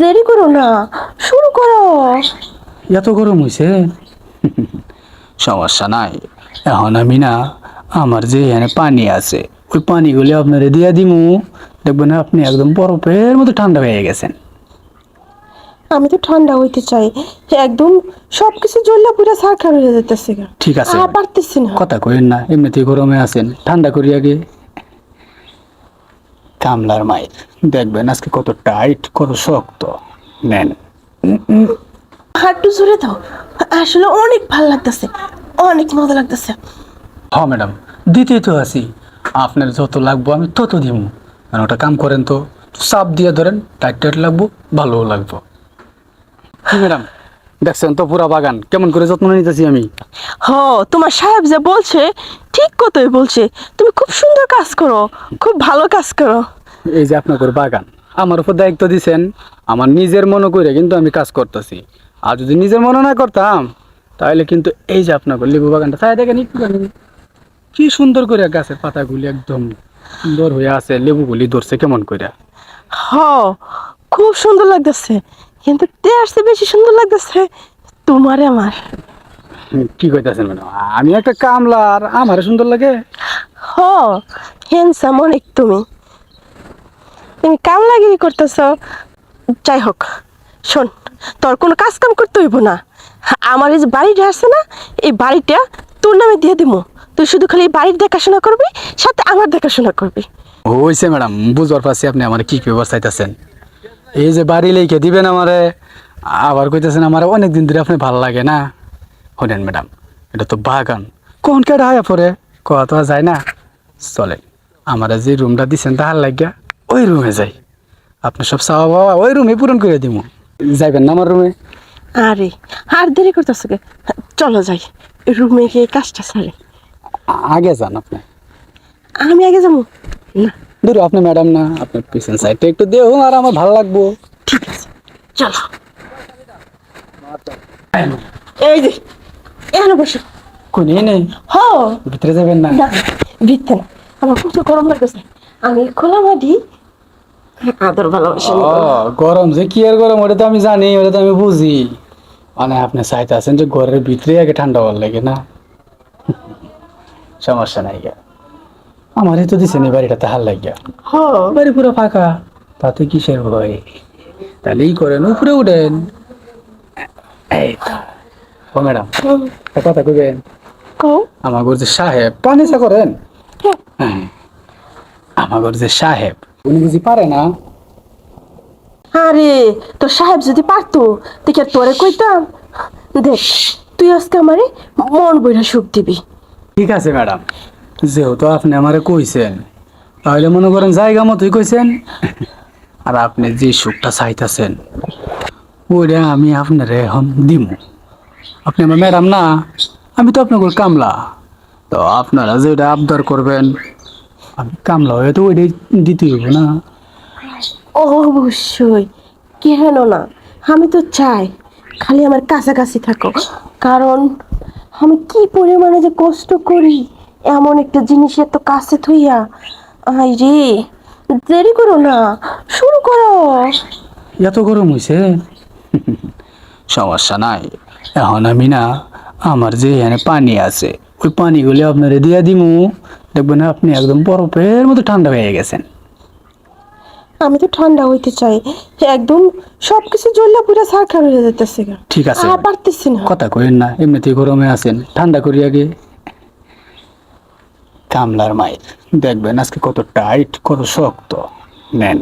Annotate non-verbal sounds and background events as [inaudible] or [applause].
দেরি করো না শুরু করো। এত গরম হয়েছে সমস্যা নাই। এখন আমি না আমার যে এখানে পানি আছে ওই পানিগুলি আপনারে দিয়ে দিমু। দেখবেন আপনি একদম বরফের মতো ঠান্ডা হয়ে গেছেন। আমি তো ঠান্ডা হইতে চাই। একদম সবকিছু জ্বললে পুরো সারখার হয়ে যেতেছে ঠিক আছে। আর পারতেছি না। কথা কইেন না এমনিতেই গরমে আছেন। ঠান্ডা করি আগে কামলার মায়ের দেখবেন আজকে কত টাইট কত শক্ত। নেন। হাঁটু জোরে দাও। আসলে অনেক ভালো লাগতেছে। অনেক মজা লাগতেছে। হ্যাঁ ম্যাডাম। দিতেই তো আছি। আপনার যত লাগবো আমি তত দিব মানে ওটা কাম করেন তো। চাপ দিয়ে ধরেন টাইট টাইট লাগবো ভালোও লাগবো। [sighs] ম্যাডাম? দেখছেন তো পুরা বাগান কেমন করে যত্ন নিতেছি আমি? হ তোমার সাহেব যে বলছে ঠিক কথাই বলছে। তুমি খুব সুন্দর কাজ করো খুব ভালো কাজ করো। এই যে আপনাদের বাগান আমার উপর দায়িত্ব দিছেন আমার নিজের মনে করে কিন্তু আমি কাজ করতেছি। আর যদি নিজের মনে না করতাম তাহলে কিন্তু এই যে আপনার লেবু বাগানটা তাই দেখেন একটুখানি। কি সুন্দর করে গাছের পাতাগুলি একদম সুন্দর হয়ে আছে লেবুগুলি ধরছে কেমন করে হ খুব সুন্দর লাগতেছে। কিন্তু তে আসতে বেশি সুন্দর লাগতেছে। তোমারে আমার। কি কইতাছেন ম্যাডাম? আমি একটা কামলা আর আমার সুন্দর লাগে। হ হ্যান্ডসাম অনেক তুমি। তুমি কামলাগিরি করতেছ। যাই হোক শোন তোর কোনো কাজ কাম করতে হইব না। আমার এই যে বাড়িটা আছে না এই বাড়িটা তোর নামে দিয়ে দিব তুই শুধু খালি এই বাড়ির দেখাশোনা করবি সাথে আমার দেখাশোনা করবি। হইছে ম্যাডাম বুঝবার পারছি আপনি আমার কি কি ব্যবস্থা চাইতেছেন। এই যে বাড়ি লেখে দিবেন আমারে আবার কইতেছেন আমার অনেক দিন ধরে আপনি ভালো লাগে না। শোনেন ম্যাডাম এটা তো বাগান। কোন কেডা আয়া পরে কোয়া তো যায় না। চলে আমার যে রুমটা দিছেন তাহার লাগিয়া ওই রুমে যাই। আপনি সব চাওয়া বাবা ওই রুমে পূরণ করে দিব। যাইবেন না আমার রুমে? আরে আর দেরি করতেছ কে? চলো যাই রুমে গিয়ে কাজটা সারে। আগে যান আপনি। আমি আগে যাব? না। ধরো আপনি ম্যাডাম না আপনার পিছন সাইডটা একটু দেও আর আমার ভালো লাগবো। ঠিক আছে চলো। এই যে এখানে বসো। কোনে নেই হ। ভিতরে যাবেন না? না আমার খুব গরম লাগতেছে। আমি খোলা মাটি আদর ভালোবাসা ও গরম যে কি আর গরম ওটা তো আমি জানি ওটা তো আমি বুঝি। মানে আপনি চাইতে আছেন যে ঘরের ভিতরে আগে ঠান্ডা হওয়ার লাগে না। সমস্যা নাই গা। আমারই তো দিছেন এই বাড়িটা তাহার লাগিয়া। হ। বাড়ি পুরো ফাঁকা তাতে কিসের ভয়? তাহলে ই করেন উপরে উঠেন। এই ও ম্যাডাম একটা কথা কইবেন? আমার যে সাহেব পানি চা করেন? হ্যাঁ। আমার যে সাহেব উনি বুঝি পারে না? আরে তোর সাহেব যদি পারতো দেখে তোরে কইতাম। দেখ তুই আজকে আমারে মন বইরা সুখ দিবি। ঠিক আছে ম্যাডাম। যেহেতু আপনি আমারে কইছেন, তাহলে মনে করেন জায়গা মতোই কইছেন। আর আপনি যে সুখটা চাইতেছেন, ওইটা আমি আপনার এখন দিম। আপনি আমার ম্যাডাম না, আমি তো আপনার কামলা। তো আপনারা যে ওটা আবদার করবেন, আমি কামলা হয়ে তো ওইটাই দিতে হইব না। অবশ্যই, কেন না? আমি তো চাই, খালি আমার কাছাকাছি থাকো। কারণ আমি কি পরিমাণে যে কষ্ট করি। এমন একটা জিনিসের তো কাছে থইয়া আই রে দেরি করো না শুরু করো। এত গরম হইছে? সমস্যা নাই এখন আমি না আমার যে এখানে পানি আছে ওই পানিগুলি আপনারে দিয়ে দিমু। দেখবেন আপনি একদম বরফের মতো ঠান্ডা হয়ে গেছেন। আমি তো ঠান্ডা হইতে চাই একদম সবকিছু জ্বললে পুরো সারখার হয়ে যেতেছে ঠিক আছে। আর পারতেছি না। কথা কইেন না এমনিতেই গরমে আছেন ঠান্ডা করি আগে কামলার মায়ের। দেখবেন আজকে কত টাইট কত শক্ত। নেন।